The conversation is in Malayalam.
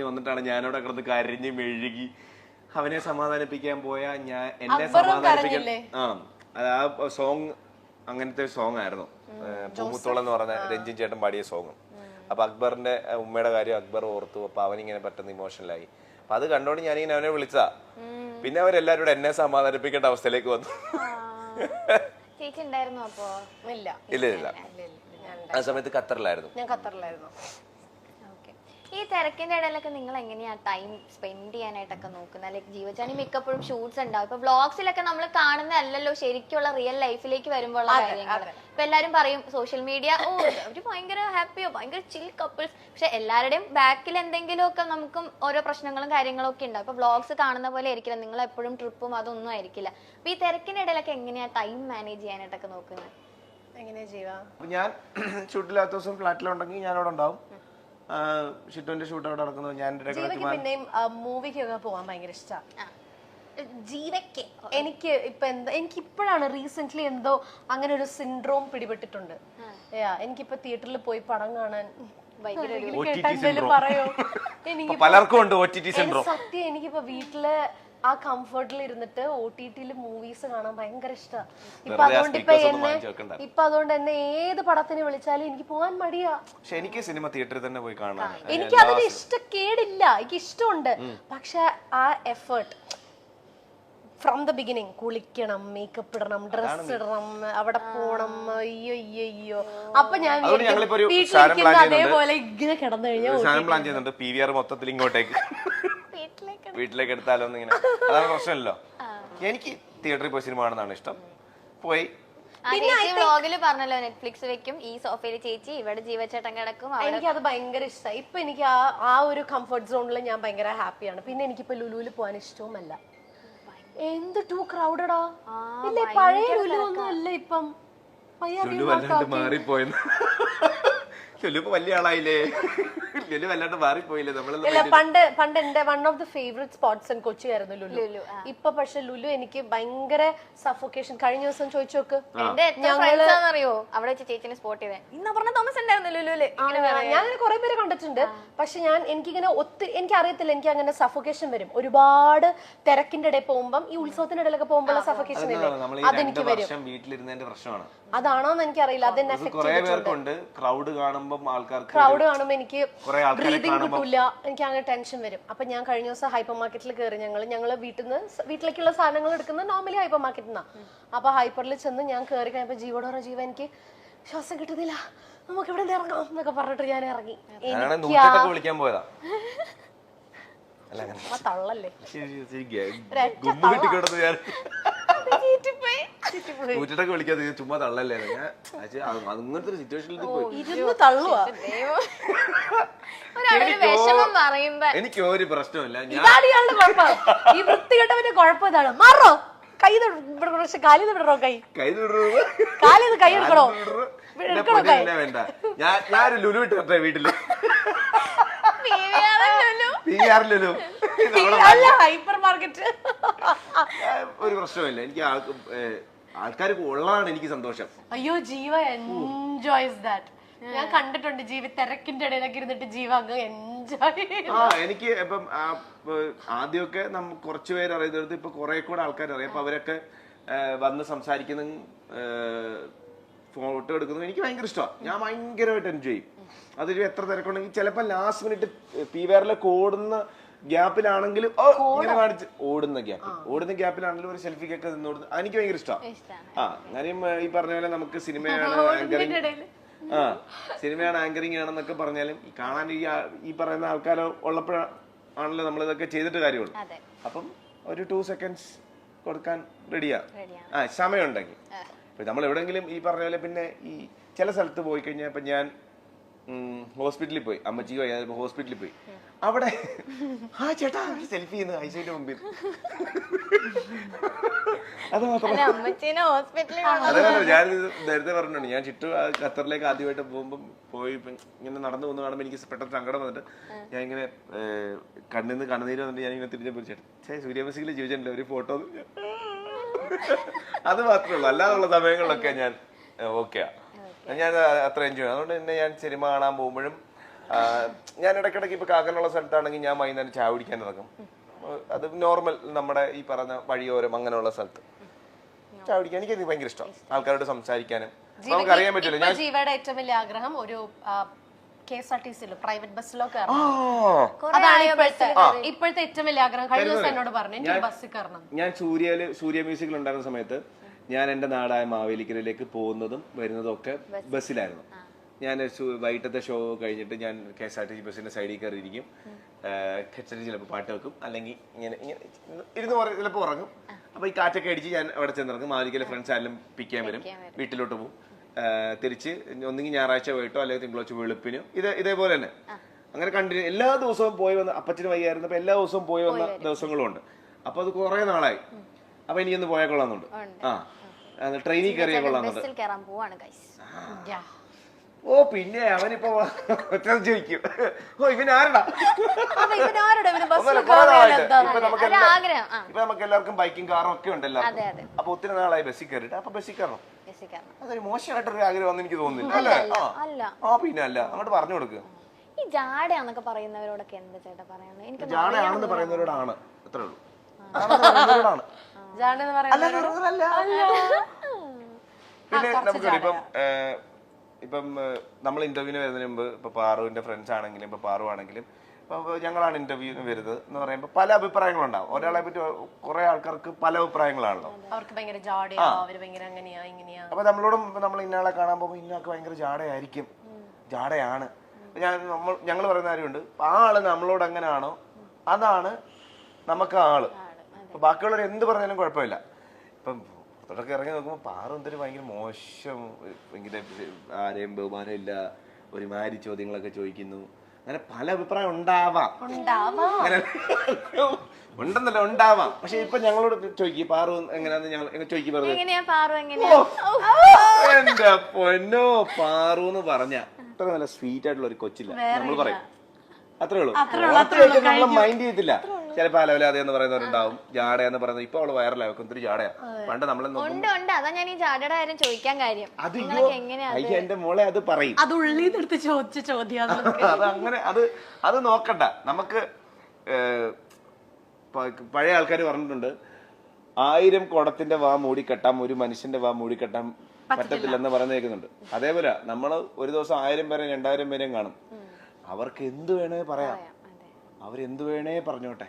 വന്നിട്ടാണ് ഞാനവിടെ കിടന്ന് കരഞ്ഞ് മെഴുകി. അവനെ സമാധാനിപ്പിക്കാൻ പോയ ഞാൻ എന്നെ സമാധാനിപ്പിക്കാൻ ആ അത് ആ സോങ് അങ്ങനത്തെ സോങ് ആയിരുന്നു. പൂമുത്തോളം എന്ന് പറഞ്ഞ രഞ്ജിൻ ചേട്ടൻ പാടിയ സോങ് അപ്പൊ അക്ബറിന്റെ ഉമ്മയുടെ കാര്യം അക്ബർ ഓർത്തു. അപ്പൊ അവനിങ്ങനെ പെട്ടെന്ന് ഇമോഷണലായി അപ്പൊ അത് കണ്ടോണ്ട് ഞാനിങ്ങനെ അവനെ വിളിച്ചതാ. പിന്നെ അവരെല്ലാരും കൂടെ എന്നെ സമാധാനിപ്പിക്കേണ്ട അവസ്ഥയിലേക്ക് വന്നു. ഇല്ല. ഇല്ല ആ സമയത്ത് ഖത്തറിലായിരുന്നു. ഞാൻ ഖത്തറിലായിരുന്നു. ഈ തിരക്കിന്റെ ഇടയിലൊക്കെ നിങ്ങൾ എങ്ങനെയാ ടൈം സ്പെൻഡ് ചെയ്യാനായിട്ടൊക്കെ നോക്കുന്നത്? ലൈക് ജീവജാനി മിക്കപ്പോഴും ഷൂട്ട്സ് ഉണ്ടാവും. ഇപ്പൊ ബ്ലോഗ്സിലൊക്കെ നമ്മൾ കാണുന്നതല്ലല്ലോ ശരിക്കുള്ള റിയൽ ലൈഫിലേക്ക് വരുമ്പോൾ കാര്യങ്ങൾ ഇപ്പൊ എല്ലാരും പറയും സോഷ്യൽ മീഡിയ ഓ അവർ ഭയങ്കര ഹാപ്പിയോ ഭയങ്കര ചിൽ കപ്പിൾസ് പക്ഷെ എല്ലാവരുടെയും ബാക്കിൽ എന്തെങ്കിലുമൊക്കെ നമുക്കും ഓരോ പ്രശ്നങ്ങളും കാര്യങ്ങളും ഒക്കെ ഉണ്ടാവും. ഇപ്പൊ വ്ളോഗ്സ് കാണുന്ന പോലെ ആയിരിക്കില്ല. നിങ്ങൾ എപ്പോഴും ട്രിപ്പും അതൊന്നും ആയിരിക്കില്ല. അപ്പൊ ഈ തിരക്കിന്റെ ഇടയിലൊക്കെ എങ്ങനെയാ ടൈം മാനേജ് ചെയ്യാനായിട്ടൊക്കെ നോക്കുന്നത്? എങ്ങനെയാ ചെയ്യുക അപ്പൊ ഞാൻ ഷൂട്ടില്ലാത്ത ദിവസം ഫ്ലാറ്റിലുണ്ടെങ്കിൽ ഞാൻ അവിടെ ഉണ്ടാവും. ഷിറ്റുവിന്റെ ഷൂട്ട് അവിടെ നടക്കുന്നത് ഞാൻ ജീവയ്ക്ക് പിന്നെയും മൂവിക്കൊക്കെ പോകാൻ ഭയങ്കര ഇഷ്ടമാണ് ജീവയ്ക്ക്. എനിക്ക് ഇപ്പൊ എന്താ എനിക്ക് ഇപ്പോഴാണ് റീസെന്റ് എന്തോ അങ്ങനെ ഒരു സിൻഡ്രോം പിടിപെട്ടിട്ടുണ്ട് എനിക്കിപ്പോ തിയേറ്ററിൽ പോയി പടം കാണാൻ. പറയോ. എനിക്ക് സത്യം എനിക്കിപ്പോ വീട്ടിൽ ആ കംഫർട്ടിൽ ഇരുന്നിട്ട് ഒ ടി ടിയിൽ മൂവീസ് കാണാൻ ഭയങ്കര ഇഷ്ടമാണ് ഇപ്പൊ അതുകൊണ്ട് ഇപ്പൊ എന്നെ ഇപ്പൊ അതുകൊണ്ട് എന്നെ ഏത് പടത്തിന് വിളിച്ചാലും എനിക്ക് പോവാൻ മടിയാ. പക്ഷെ എനിക്ക് സിനിമ തിയേറ്ററിൽ തന്നെ പോയി കാണാൻ എനിക്ക് അതിന് ഇഷ്ടക്കേടില്ല എനിക്ക് ഇഷ്ടമുണ്ട്. പക്ഷെ ആ എഫേർട്ട് ഫ്രം ദ ബിഗിനിങ് കുളിക്കണം മേക്കപ്പ് ഇടണം ഡ്രസ് ഇടണം അവിടെ പോണം അയ്യോ അയ്യോ അയ്യോ. അപ്പൊ ഞാൻ വീട്ടിലിരിക്കുന്ന. അതേപോലെ ഇങ്ങനെ കിടന്നു കഴിഞ്ഞാൽ പ്ലാൻ ചെയ്യുന്നുണ്ട്. പി വി ആർ മൊത്തത്തിൽ ഇങ്ങോട്ടേക്ക് വീട്ടിലേക്ക് എടുത്താലോ ഇങ്ങനെ. അതാണ് പ്രശ്നമല്ലോ. എനിക്ക് തിയേറ്ററിൽ പോയി സിനിമ കാണുന്നതാണ് ഇഷ്ടം. പോയി. വ്ളോഗിൽ പറഞ്ഞല്ലോ നെറ്റ്ഫ്ലിക്സ് വെക്കും ഈ സോഫയിൽ ചേച്ചി ഇവിടെ ജീവച്ചേട്ടൻ കിടക്കും എനിക്ക് അത് ഭയങ്കര ഇഷ്ടമായി ഇപ്പൊ എനിക്ക് ആ ആ ഒരു കംഫർട്ട് സോണിൽ ഞാൻ ഭയങ്കര ഹാപ്പിയാണ് പിന്നെ എനിക്കിപ്പോ ലുലുവിൽ പോകാൻ ഇഷ്ടവുമല്ല. എന്ത് ടു ക്രൗഡഡാ ഇല്ലേ പഴയ ലുലു ഒന്നും അല്ല ഇപ്പം. ലുലു വല്ലാണ്ട്? മാറിപ്പോയെന്ന്. ലുലു ഇപ്പൊ വലിയ ആളായില്ലേ? ലുലു വല്ലാണ്ട് മാറിപ്പോയില്ലേ? നമ്മളെല്ലാം ഇല്ല പണ്ട് പണ്ട് എന്റെ one of the favourite spots in Kochi ആയിരുന്നു ലുലു. ലുലു, ഇപ്പൊ പക്ഷെ ലുലു എനിക്ക് ഭയങ്കര സഫോക്കേഷൻ കഴിഞ്ഞ ദിവസം ചോദിച്ചു നോക്ക്. എന്റെ എത്ര ഫ്രണ്ട്സ് ആണെന്നറിയോ? അവിടെ വെച്ച് ചേച്ചിനെ സ്പോട്ട് ചെയ്തേ. ഇന്ന് പറഞ്ഞ തോമസ് ഉണ്ടായിരുന്നു ലുലുൽ ഞാൻ അങ്ങനെ കുറെ പേര് കണ്ടിട്ടുണ്ട്. പക്ഷെ ഞാൻ എനിക്കിങ്ങനെ ഒത്തിരി എനിക്ക് അറിയത്തില്ല എനിക്ക് അങ്ങനെ സഫോക്കേഷൻ വരും. ഒരുപാട് തിരക്കിന്റെ ഇടയിൽ പോകുമ്പം ഈ ഉത്സവത്തിന്റെ ഇടയിലൊക്കെ പോകുമ്പോൾ സഫോക്കേഷൻ ഇല്ലേ? നമ്മൾ ഈ രണ്ട് അതെനിക്ക് വരും. വർഷം വീട്ടിലിരുന്നതിന്റെ പ്രശ്നമാണ്. അതാണോന്ന് എനിക്കറിയില്ല. അതെന്നെ അത് എഫക്ട് കുറെ പേർക്കുണ്ട്. ക്രൗഡ് കാണുമ്പോൾ ആൾക്കാർക്ക് ക്രൗഡ് കാണുമ്പോൾ എനിക്ക് കുറെ ആൾക്കാരെ ബ്രീതിങ് കാണുമ്പോൾ കിട്ടൂല. എനിക്ക് അങ്ങനെ ടെൻഷൻ വരും. അപ്പൊ ഞാൻ കഴിഞ്ഞ ദിവസം ഹൈപ്പർ മാർക്കറ്റിൽ കയറി ഞങ്ങൾ ഞങ്ങൾ വീട്ടിൽ നിന്ന് വീട്ടിലേക്കുള്ള സാധനങ്ങൾ എടുക്കുന്നത് നോർമലി ഹൈപ്പർ മാർക്കറ്റിൽ നിന്നാണ് അപ്പൊ ഹൈപ്പറിൽ ചെന്ന് ഞാൻ കയറി കഴിഞ്ഞപ്പോ ജീവോട് ജീവ എനിക്ക് ശ്വാസം കിട്ടുന്നില്ല. നമുക്ക് ഇവിടെ നിന്ന് ഇറങ്ങാം എന്നൊക്കെ പറഞ്ഞിട്ട് ഞാൻ ഇറങ്ങി. ഞാനാണ് എനിക്ക് വിളിക്കാൻ പോയതാ. തള്ളല്ലേ? ശരി, ശരി, ഗ- കിട്ടിക്കിടന്ന് ഞാൻ നൂറ്റെട്ടൊക്കെ വിളിക്കാതെ ചുമ്മാ തള്ളല്ലേ? ഞാൻ അങ്ങനത്തെ ഒരു സിറ്റുവേഷനിൽ പോയി. ഇരുന്ന് തള്ളുവാ. ഒരാളൊരു വിഷമം പറയുമ്പോ എനിക്ക് ഒരു പ്രശ്നമില്ല ഞാൻ ഇതാണ് ഇയാളുടെ കുഴപ്പം. ഈ വൃത്തികെട്ടവന്റെ കുഴപ്പം ഇതാണ്. മാറോ. കൈ തൊ- ഇവിടെ കുറച്ച് കാലിൽ വിടറോ കൈ? കൈ തൊടുന്നത് കാലിൽ കൈ എടുക്കണോ? എന്നെ എടുക്കണോ കൈ? പൊന്നിനെ വേണ്ട. ഞാൻ ഞാനൊരു ലുലു ഇട്ടെ വീട്ടിൽ. ലുലു. P R Lulu. അല്ല ഹൈപ്പർ മാർക്കറ്റ് ഒരു പ്രശ്നമില്ല എനിക്ക് ആൾക്ക് ആൾക്കാർ ഉള്ളതാണ് എനിക്ക് സന്തോഷം. അയ്യോ ജീവ എൻജോയ്സ് ദാറ്റ് ഞാൻ കണ്ടിട്ടുണ്ട് ജീവി തിരക്കിന്റെ ഇടയിലൊക്കെ ഇരുന്നിട്ട് ജീവ അങ്ങ് എൻജോയ് ആ എനിക്ക് ഇപ്പം ആദ്യമൊക്കെ നമ്മ കുറച്ച് പേര് അറിയുന്നത് ഇപ്പൊ കുറെ കൂടെ ആൾക്കാർ അറിയാം. അപ്പൊ അവരൊക്കെ വന്ന് സംസാരിക്കുന്ന ഫോട്ടോ എടുക്കുന്നതും എനിക്ക് ഭയങ്കര ഇഷ്ടമാണ്. ഞാൻ ഭയങ്കരമായിട്ട് എൻജോയ് ചെയ്യും. അതിൽ എത്ര തിരക്കുണ്ടെങ്കിൽ ചിലപ്പോൾ ലാസ്റ്റ് മിനിറ്റ് പി വേറിലെ ഓടുന്ന ഗ്യാപ്പിലാണെങ്കിലും ഇങ്ങനെ കാണിച്ച് ഓടുന്ന ഗ്യാപ്പ്. ഓടുന്ന ഗ്യാപ്പിലാണെങ്കിലും ഒരു സെൽഫിക്കൊക്കെ നിന്നോടുന്ന എനിക്ക് ഭയങ്കര ഇഷ്ടമാണ് ആ കാര്യം ഈ പറഞ്ഞ പോലെ നമുക്ക് സിനിമയാണ് ആങ്കറിങ് ആ സിനിമയാണ് ആങ്കറിങ് ആണെന്നൊക്കെ പറഞ്ഞാലും ഈ കാണാൻ ഈ ഈ പറയുന്ന ആൾക്കാർ ഉള്ളപ്പോഴാണല്ലോ നമ്മൾ ഇതൊക്കെ ചെയ്തിട്ട് കാര്യമുള്ളൂ. അപ്പം ഒരു ടു സെക്കൻഡ്സ് കൊടുക്കാൻ റെഡിയാ ആ സമയമുണ്ടെങ്കിൽ. ഇപ്പൊ നമ്മൾ എവിടെങ്കിലും ഈ പറഞ്ഞ പോലെ പിന്നെ ഈ ചില സ്ഥലത്ത് പോയി കഴിഞ്ഞാൽ ഇപ്പൊ ഞാൻ ഹോസ്പിറ്റലിൽ പോയി. അമ്മച്ചിക്ക് വയ്യാതെ ഹോസ്പിറ്റലിൽ പോയി. അവിടെ ആ ചേട്ടാ സെൽഫി ചെയ്യുന്നത് ഐശ്വര്യ മുമ്പിൽ. അത് മാത്രം ഞാൻ നേരത്തെ പറഞ്ഞിട്ടുണ്ട്. ഞാൻ ചിട്ടു ഖത്തറിലേക്ക് ആദ്യമായിട്ട് പോകുമ്പോൾ പോയി ഇങ്ങനെ നടന്നു പോകുന്ന കാണുമ്പോൾ എനിക്ക് പെട്ടെന്ന് സങ്കടം വന്നിട്ട് ഞാൻ ഇങ്ങനെ കണ്ണിൽ നിന്ന് കണ്ണുനീര് വന്നിട്ട് ഞാൻ ഇങ്ങനെ തിരിഞ്ഞു പോയി. ചേട്ടാ സൂര്യമസിയിൽ ജീവിച്ചിട്ടില്ല? ഒരു ഫോട്ടോ അത് മാത്രമേ ഉള്ളൂ. അല്ലാതുള്ള സമയങ്ങളിലൊക്കെ ഞാൻ ഓക്കെയാ ഞാൻ അത്ര എൻജോയ് അതുകൊണ്ട് തന്നെ ഞാൻ സിനിമ കാണാൻ പോകുമ്പോഴും ഞാൻ ഇടയ്ക്കിടയ്ക്ക് ഇപ്പൊ കാക്കനുള്ള സ്ഥലത്താണെങ്കിൽ ഞാൻ വൈകുന്നേരം ചായ കുടിക്കാൻ ഇറങ്ങും അത് നോർമൽ നമ്മുടെ ഈ പറഞ്ഞ വഴിയോരം അങ്ങനെയുള്ള സ്ഥലത്ത്. ചായ കുടിക്കാൻ എനിക്ക് ഭയങ്കര ഇഷ്ടം. ആൾക്കാരോട് സംസാരിക്കാനും. നമുക്ക് അറിയാൻ പറ്റില്ല. ഞാൻ ജീവയുടെ ഏറ്റവും വലിയ ആഗ്രഹം ഒരു കെ എസ് ആർ ടി സിയിലോ പ്രൈവറ്റ് ബസ്സിലോ കയറണം. അതാണ് ഇപ്പോഴത്തെ ഇപ്പോഴത്തെ ഏറ്റവും വലിയ ആഗ്രഹം. കഴിഞ്ഞ ദിവസം എന്നോട് പറഞ്ഞു എനിക്ക് ബസ്സിൽ കയറണം. ഞാൻ സൂര്യയിൽ സൂര്യ മ്യൂസിക്കിൽ ഉണ്ടായിരുന്ന സമയത്ത് ഞാൻ എന്റെ നാടായ മാവേലിക്കരയിലേക്ക് പോകുന്നതും വരുന്നതും ഒക്കെ ബസ്സിലായിരുന്നു. ഞാൻ വൈകിട്ടത്തെ ഷോ കഴിഞ്ഞിട്ട് ഞാൻ K S R T C ബസ്സിന്റെ സൈഡിൽ കയറിയിരിക്കും. ഹെഡ്സെറ്റ് ചിലപ്പോൾ പാട്ട് വെക്കും. അല്ലെങ്കിൽ ഇങ്ങനെ ഇങ്ങനെ ഇരുന്ന് ചിലപ്പോൾ ഉറങ്ങും. അപ്പൊ ഈ കാറ്റൊക്കെ അടിച്ച് ഞാൻ അവിടെ ചെന്നിറങ്ങും. മാവേലിക്കലെ ഫ്രണ്ട്സ് ആരെങ്കിലും പിക്ക് ചെയ്യാൻ വരും. വീട്ടിലോട്ട് പോകും. തിരിച്ച് ഒന്നെങ്കിൽ ഞായറാഴ്ച പോയിട്ടോ അല്ലെങ്കിൽ തിങ്കളാഴ്ച വെളുപ്പിനോ ഇത് ഇതേപോലെ തന്നെ. അങ്ങനെ കണ്ടിന്യൂ എല്ലാ ദിവസവും പോയി വന്ന അപ്പച്ചന് വയ്യായിരുന്നപ്പോ എല്ലാ ദിവസവും പോയി വന്ന ദിവസങ്ങളും ഉണ്ട് അപ്പൊ അത് കുറെ നാളായി. അപ്പൊ എനിക്കൊന്ന് പോയാൽ കൊള്ളാന്നുണ്ട് ആ. ട്രെയിനിൽ കയറിയ കൊള്ളാന്നുണ്ട്. ഓ പിന്നെ അവനിപ്പോ ചോദിക്കും. ഓ ഇവൻ ആരടാ? ഇപ്പൊ നമുക്ക് എല്ലാവർക്കും ബൈക്കും കാറും ഒക്കെ ഉണ്ടല്ലോ അപ്പൊ ഒത്തിരി നാളായി ബസ്സിൽ കയറിട്ട് അപ്പൊ ബസ്സിൽ കയറണം അതൊരു മോശമായിട്ടൊരു ആഗ്രഹം എനിക്ക് തോന്നുന്നില്ല. അല്ലേ ആ. പിന്നെ അല്ല. അങ്ങോട്ട് പറഞ്ഞു കൊടുക്കുക ഈ ജാടയാന്നൊക്കെ പറയുന്നവരോടൊക്കെ എന്താ ചേട്ടാ പറയാനുള്ളത് എനിക്ക് ജാടയാണെന്ന് പറയുന്നവരോടാണ്. അത്രേ ഉള്ളൂ. അല്ല, പറയുന്നത് അല്ല. പിന്നെ നമുക്ക് ഇപ്പം ഇപ്പം നമ്മൾ ഇന്റർവ്യൂവിന് വരുന്നതിന് മുമ്പ് ഇപ്പൊ പാറുവിന്റെ ഫ്രണ്ട്സ് ആണെങ്കിലും ഇപ്പൊ പാറു ആണെങ്കിലും ഇപ്പൊ ഞങ്ങളാണ് ഇന്റർവ്യൂവിന് വരുന്നത് എന്ന് പറയുമ്പോൾ പല അഭിപ്രായങ്ങളുണ്ടാവും. ഒരാളെ പറ്റി കുറെ ആൾക്കാർക്ക് പല അഭിപ്രായങ്ങളാണല്ലോ. അവർക്ക് അപ്പൊ നമ്മളോടും നമ്മൾ ഇന്നയാളെ കാണാൻ പോകുമ്പോൾ ഇന്നൊക്കെ ഭയങ്കര ജാടയായിരിക്കും ജാടയാണ് ഞാൻ നമ്മൾ ഞങ്ങൾ പറയുന്ന കാര്യമുണ്ട്. ആ ആൾ നമ്മളോട് എങ്ങനെയാണോ അതാണ് നമുക്ക് ആൾ. അപ്പൊ ബാക്കിയുള്ളവർ എന്ത് പറഞ്ഞാലും കുഴപ്പമില്ല. ഇപ്പം പുറത്തോട്ടൊക്കെ ഇറങ്ങി നോക്കുമ്പോൾ പാറ എന്തൊരു ഭയങ്കര മോശം ഭയങ്കര ആരെയും ബഹുമാനമില്ല ഒരുമാതിരി ചോദ്യങ്ങളൊക്കെ ചോദിക്കുന്നു. അങ്ങനെ പല അഭിപ്രായം ഉണ്ടാവാം. ഉണ്ടാവാ. അങ്ങനെ ഉണ്ടെന്നല്ല ഉണ്ടാവാം. പക്ഷെ ഇപ്പൊ ഞങ്ങളോട് ചോദിക്കും പാറു എങ്ങനെയാന്ന് ഞങ്ങൾ ചോദിക്കും എന്റെ പൊന്നോ പാറു എന്ന് പറഞ്ഞ. അത്ര നല്ല സ്വീറ്റ് ആയിട്ടുള്ള ഒരു കൊച്ചില്ല. നമ്മൾ പറയും. അത്രേ ഉള്ളൂ. അത്രേ ഉള്ളൂ നമ്മളെ മൈൻഡ് ചെയ്യത്തില്ല. ചിലപ്പോ അലവലാതെ എന്ന് പറയുന്നവരുണ്ടാവും. ജാട എന്ന് പറയുന്നത് ഇപ്പൊ അവൾ വൈറലായി ഒത്തിരി ജാടയാ. പണ്ട് നമ്മളെ നോക്കും ഉണ്ട് ഉണ്ട്. അതാ ഞാൻ ഈ ജാടയുടെ കാര്യം ചോദിക്കാൻ കാര്യം. അത്? അയ്യോ എന്റെ മോളെ അത് പറയും. അത് ഉള്ളിൽ നിർത്തി ചോദിച്ച ചോദ്യം അത് അങ്ങനെ അത് അത് നോക്കണ്ട. നമുക്ക് പഴയ ആൾക്കാർ പറഞ്ഞിട്ടുണ്ട്. ആയിരം കുടത്തിന്റെ വാ മൂടിക്കെട്ടാം ഒരു മനുഷ്യന്റെ വാ മൂടിക്കെട്ടാൻ പറ്റത്തില്ലെന്ന് പറഞ്ഞു കേൾക്കുന്നുണ്ട്. അതേപോലെ നമ്മൾ ഒരു ദിവസം ആയിരം പേരെ രണ്ടായിരം പേരെയും കാണും. അവർക്ക് എന്ത് വേണേ പറയാം. അവരെന്ത് വേണേ പറഞ്ഞോട്ടെ.